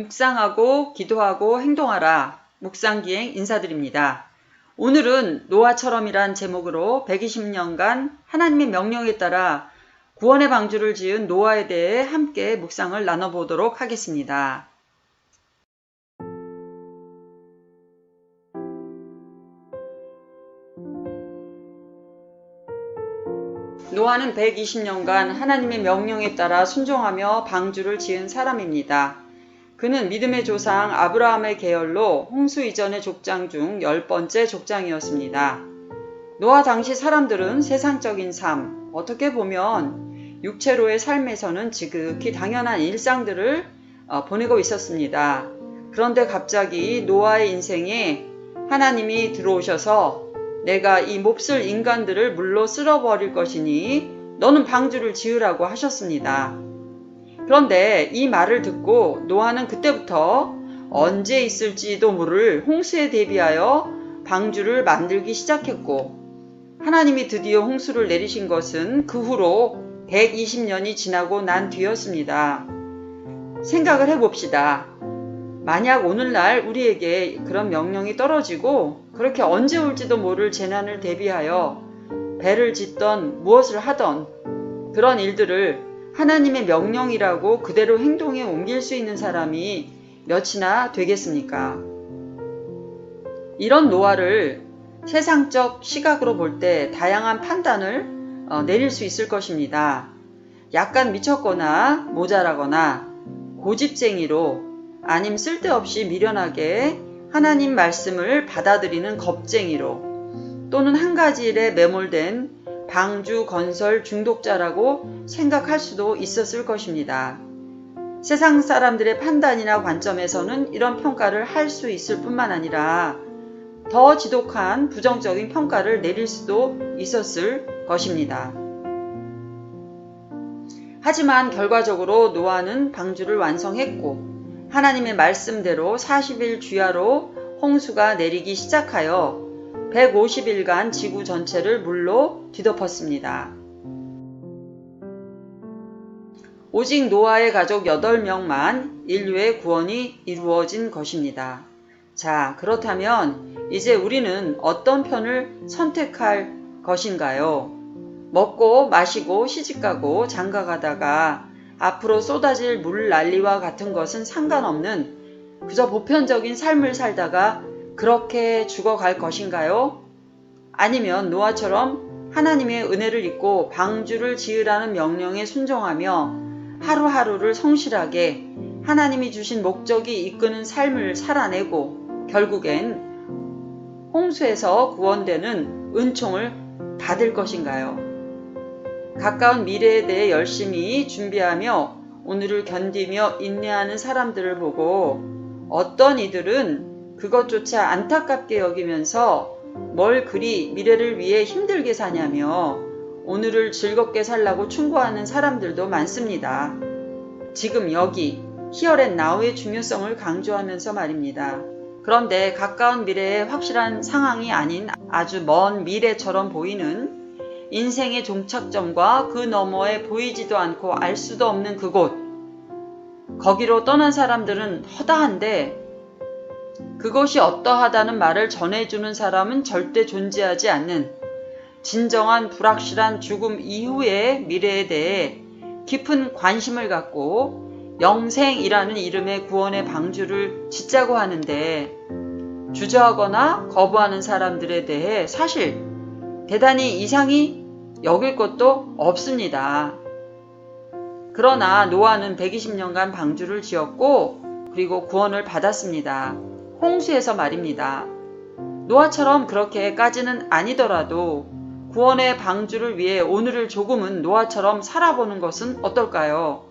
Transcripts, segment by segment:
묵상하고 기도하고 행동하라. 묵상기행 인사드립니다. 오늘은 노아처럼이란 제목으로 120년간 하나님의 명령에 따라 구원의 방주를 지은 노아에 대해 함께 묵상을 나눠보도록 하겠습니다. 노아는 120년간 하나님의 명령에 따라 순종하며 방주를 지은 사람입니다. 그는 믿음의 조상 아브라함의 계열로 홍수 이전의 족장 중 열 번째 족장이었습니다. 노아 당시 사람들은 세상적인 삶, 어떻게 보면 육체로의 삶에서는 지극히 당연한 일상들을 어, 보내고 있었습니다. 그런데 갑자기 노아의 인생에 하나님이 들어오셔서 내가 이 몹쓸 인간들을 물로 쓸어버릴 것이니 너는 방주를 지으라고 하셨습니다. 그런데 이 말을 듣고 노아는 그때부터 언제 있을지도 모를 홍수에 대비하여 방주를 만들기 시작했고 하나님이 드디어 홍수를 내리신 것은 그 후로 120년이 지나고 난 뒤였습니다. 생각을 해봅시다. 만약 오늘날 우리에게 그런 명령이 떨어지고 그렇게 언제 올지도 모를 재난을 대비하여 배를 짓던 무엇을 하던 그런 일들을 하나님의 명령이라고 그대로 행동에 옮길 수 있는 사람이 몇이나 되겠습니까? 이런 노화를 세상적 시각으로 볼 때 다양한 판단을 어, 내릴 수 있을 것입니다. 약간 미쳤거나 모자라거나 고집쟁이로 아님 쓸데없이 미련하게 하나님 말씀을 받아들이는 겁쟁이로 또는 한 가지 일에 매몰된 방주 건설 중독자라고 생각할 수도 있었을 것입니다. 세상 사람들의 판단이나 관점에서는 이런 평가를 할 수 있을 뿐만 아니라 더 지독한 부정적인 평가를 내릴 수도 있었을 것입니다. 하지만 결과적으로 노아는 방주를 완성했고 하나님의 말씀대로 40일 주야로 홍수가 내리기 시작하여 150일간 지구 전체를 물로 뒤덮었습니다. 오직 노아의 가족 8명만 인류의 구원이 이루어진 것입니다. 자, 그렇다면 이제 우리는 어떤 편을 선택할 것인가요? 먹고 마시고 시집가고 장가가다가 앞으로 쏟아질 물 난리와 같은 것은 상관없는 그저 보편적인 삶을 살다가 그렇게 죽어갈 것인가요? 아니면 노아처럼 하나님의 은혜를 잊고 방주를 지으라는 명령에 순종하며 하루하루를 성실하게 하나님이 주신 목적이 이끄는 삶을 살아내고 결국엔 홍수에서 구원되는 은총을 받을 것인가요? 가까운 미래에 대해 열심히 준비하며 오늘을 견디며 인내하는 사람들을 보고 어떤 이들은 그것조차 안타깝게 여기면서 뭘 그리 미래를 위해 힘들게 사냐며 오늘을 즐겁게 살라고 충고하는 사람들도 많습니다. 지금 여기 히어앤 나우의 중요성을 강조하면서 말입니다. 그런데 가까운 미래의 확실한 상황이 아닌 아주 먼 미래처럼 보이는 인생의 종착점과 그 너머에 보이지도 않고 알 수도 없는 그곳. 거기로 떠난 사람들은 허다한데 그것이 어떠하다는 말을 전해주는 사람은 절대 존재하지 않는 진정한 불확실한 죽음 이후의 미래에 대해 깊은 관심을 갖고 영생이라는 이름의 구원의 방주를 짓자고 하는데 주저하거나 거부하는 사람들에 대해 사실 대단히 이상이 여길 것도 없습니다. 그러나 노아는 120년간 방주를 지었고 그리고 구원을 받았습니다. 홍수에서 말입니다. 노아처럼 그렇게까지는 아니더라도 구원의 방주를 위해 오늘을 조금은 노아처럼 살아보는 것은 어떨까요?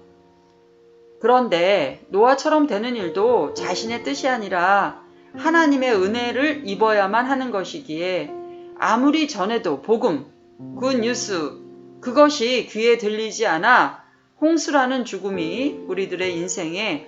그런데 노아처럼 되는 일도 자신의 뜻이 아니라 하나님의 은혜를 입어야만 하는 것이기에 아무리 전해도 복음, 굿 뉴스, 그것이 귀에 들리지 않아 홍수라는 죽음이 우리들의 인생에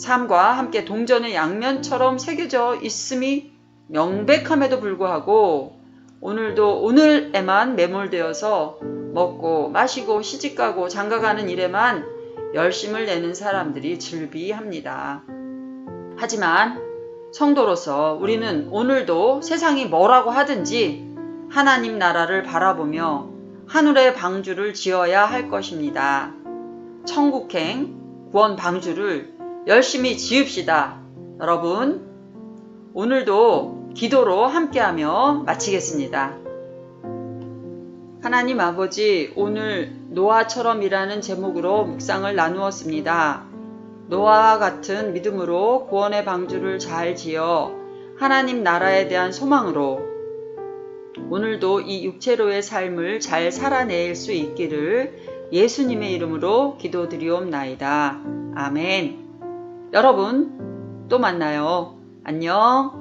삶과 함께 동전의 양면처럼 새겨져 있음이 명백함에도 불구하고 오늘도 오늘에만 매몰되어서 먹고 마시고 시집가고 장가가는 일에만 열심을 내는 사람들이 즐비합니다. 하지만 성도로서 우리는 오늘도 세상이 뭐라고 하든지 하나님 나라를 바라보며 하늘의 방주를 지어야 할 것입니다. 천국행 구원 방주를 열심히 지읍시다. 여러분, 오늘도 기도로 함께하며 마치겠습니다. 하나님 아버지, 오늘 노아처럼이라는 제목으로 묵상을 나누었습니다. 노아와 같은 믿음으로 구원의 방주를 잘 지어 하나님 나라에 대한 소망으로 오늘도 이 육체로의 삶을 잘 살아낼 수 있기를 예수님의 이름으로 기도드리옵나이다. 아멘. 여러분, 또 만나요. 안녕.